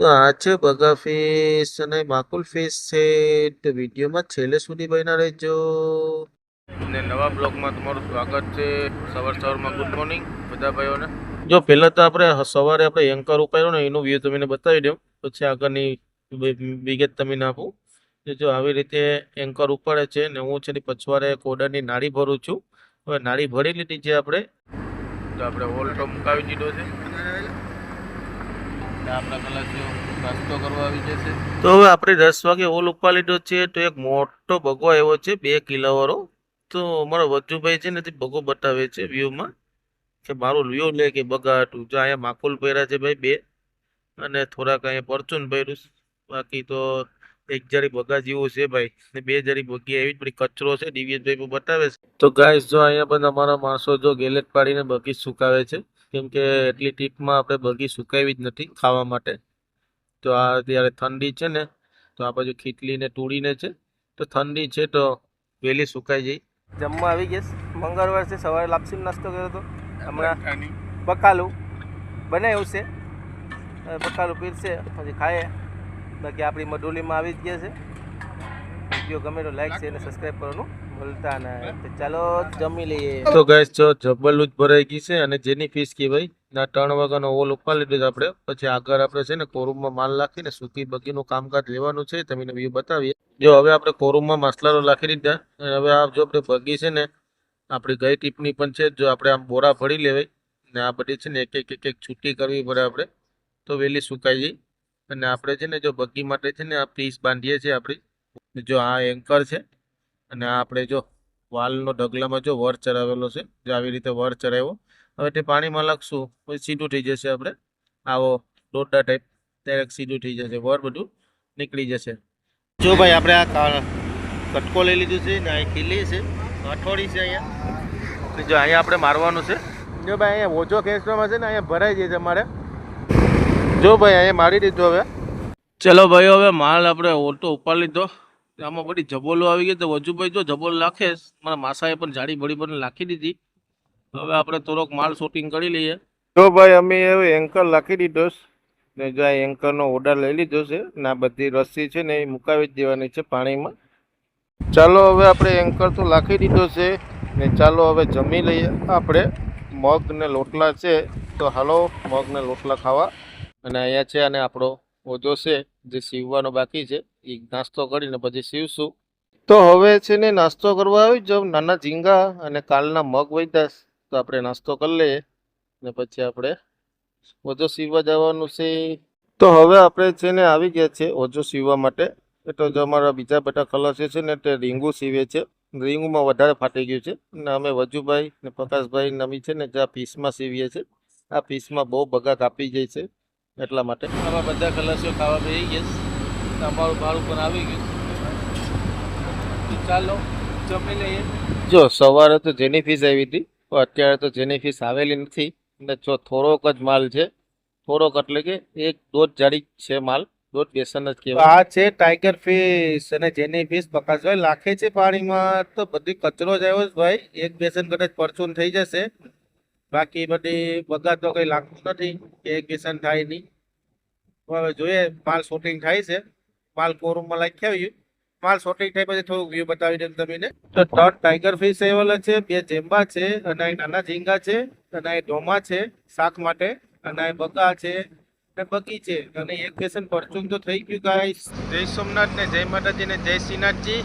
તો આ છે બગા ફેસ અને માકુલ ફિશ છે. તો વિડીયોમાં છેલ્લે સુધી બન્યા રહેજો. ને નવા બ્લોગમાં તમારું સ્વાગત છે. સવાર સવારમાં ગુડ મોર્નિંગ બધા ભાઈઓને. જો પહેલાં તો આપણે સવારે આપણે એન્કર ઉપાડ્યો ને એનું વ્યૂ તમને બતાવી દઉં. પછી આગળની વિગત તમને આપું. જો આવી રીતે એન્કર ઉપાડે છે ને હું છે ને પછવારે કોડાની નાળી ભરું છું. હવે નાળી ભરી લીધી છે આપણે. તો આપણે ઓલ ટોપ મુકાવી દીધો છે. આપણા કલાસીઓ નાસ્તો કરવા આવી જશે. તો હવે આપણે દસ વાગે ઓલ ઉપા લીધો છે, તો એક મોટો બગો આવ્યો છે, બે કિલોવાળો તો અમારો વજુભાઈ છે ને તે બગો બતાવે છે વ્યૂમાં, કે મારું વ્યૂ લે કે બગા હતું જો અહીંયા માકુલ પહેર્યા છે ભાઈ બે. અને થોડાક અહીંયા પરચુન પહેર્યું બાકી તો એક જરી બગા જેવું છે ભાઈ. ને બે જરી બગી જ બધી કચરો છે દિવ્યેશભાઈ બતાવે છે. તો ગાય જો અહીંયા પણ અમારા માણસો જો ગેલેટ પાડીને બગી સુકાવે છે કેમ કે એટલી ટીપમાં આપણે બગી સુકાવી જ નથી ખાવા માટે. તો આ અત્યારે ઠંડી છે ને તો આ બાજુ ખીચલીને તૂડીને છે તો ઠંડી છે તો વહેલી સુકાઈ જાય જમવા આવી ગયેસ મંગળવાર છે સવારે લાપસીનો નાસ્તો કર્યો હતો હમણાં બકાલું બનાવ્યું છે. બકાલું પીરશે પછી ખાઈએ. બાકી આપણી મડુલીમાં આવી જ ગયા છે. વીડિયો ગમે તો લાઈક છે અને સબસ્ક્રાઈબ કરવાનું ચાલો જમી લઈએ. તો ગાઈસ જો જબલું જ ભરાઈ ગઈ છે અને જેની ફીસ કહેવાય ના ત્રણ વાગ્યાનો ઓલ ઉપાડી લીધો છે આપણે. પછી આગળ આપણે છે ને કોરૂમમાં માલ નાખીને સૂકી બગીનું કામકાજ લેવાનું છે, તમને વ્યૂ બતાવીએ. જો હવે આપણે કોરૂમમાં મસલારો નાખી દીધા. અને હવે આ જો આપણે બગી છે ને, આપણી ગઈ ટીપની પણ છે, જો આપણે આમ બોરા ભરી લેવાય. ને આ બધી છે ને એક એક એક એક છૂટી કરવી પડે આપણે. તો વહેલી સુકાઈ જાય અને આપણે છે ને જો બગી માટે છે ને આ પીસ બાંધીએ છીએ આપણી. જો આ એન્કર છે અને આપણે જો વાલનો ઢગલામાં જો વર ચરાવેલો છે, જો આવી રીતે વર ચડાવ્યો. હવે તે પાણીમાં લાગશું પછી સીધું થઈ જશે આપણે આવો દોડા ટાઈપ ત્યારે સીધું થઈ જશે, વર બધું નીકળી જશે. જો ભાઈ આપણે આ કટકો લઈ લીધું છે ને અહીં ખીલી છે અઠવાડી છે અહીંયા. જો અહીંયા આપણે મારવાનું છે. જો ભાઈ અહીંયા ઓછો ખેંચવામાં છે ને, અહીંયા ભરાઈ જાય છે મારે જો ભાઈ અહીંયા મારી દીધું હવે. ચલો ભાઈ હવે માલ આપણે ઓટો ઉપાડી લીધો. આમાં બધી જબોલો આવી ગઈ તો વજુભાઈ જો જબોલ નાખે, મારા માસાએ પણ જાડી બળી પણ નાખી દીધી. હવે આપણે થોડોક માલ શૂટિંગ કરી લઈએ. જો ભાઈ, અમે હવે એન્કર લાખી દીધો ને જો એન્કરનો ઓર્ડર લઈ લીધો છે ને બધી રસ્સી છે ને એ મુકાવી જ દેવાની છે પાણીમાં. ચાલો હવે આપણે એન્કર તો લાખી દીધો છે ને ચાલો હવે જમી લઈએ. આપણે મગ ને લોટલા છે તો હાલો, મગ ને લોટલા ખાવા. અને અહીંયા છે અને આપણો ઓજો છે. જે સીવવાનો બાકી છે, એ નાસ્તો કરીને પછી સીવશું. તો હવે છે ને નાસ્તો કરવા આવી જાવ, નાના ઝીંગા અને કાલના મગ વૈદાસ તો આપણે નાસ્તો કરી લઈએ. ને પછી આપણે ઓજો સીવવા જવાનું છે. તો હવે આપણે છે ને આવી ગયા છે ઓજો સીવવા માટે. એટલે જો અમારા બીજા બધા કલર છે ને તે રીંગું સીવે છે. રીંગુમાં વધારે ફાટી ગયું છે. ને અમે વજુભાઈ ને પ્રકાશભાઈ નમી છે ને જે આ પીસમાં સીવીએ છીએ, આ પીસમાં બહુ બગા કાપી જાય છે. એટલા માટે. આમાં બધા ખલાસીઓ ખાવા બેસી ગયા. અમારું ભાડું પણ આવી ગયું ચાલો જમી લઈએ. જો સવારે તો જેની ફીસ આવી હતી પણ અત્યારે તો જેની ફીસ આવેલી નથી. અને જો થોડોક જ માલ છે થોડોક એટલે કે એક દોઢ જાડી છે માલ દોઢ બેસન જ કહેવાય. આ છે ટાઈગર ફિશ અને જેની ફિશ પ્રકાશભાઈ લાખે છે પાણીમાં તો બધી કચરો જ આવ્યો છે ભાઈ. એક બેસન કદાચ પરચૂન થઈ જશે. બાકી બધી બગા તો કઈ લાગતું નથી, કે એક થાય નહીં. હવે જોઈએ, માલ શૂટિંગ થાય છે. માલ કોરૂમમાં લાખી આવ્યું માલ શોટિંગ થાય પછી થોડું વ્યૂ બતાવી દઉં તમને. તો ત્રણ ટાઈગર ફિશ એવલ છે, બે જેમ્બા છે, અને અહીં નાના ઝીંગા છે, અને અહીં ઢોમા છે, શાક માટે, અને અહીં બગા છે, અને બગી છે. અને એક પેશન પરચુન તો થઈ ગયું ગાઈસ જય સોમનાથ ને જય માતાજી ને જય શ્રીનાથજી.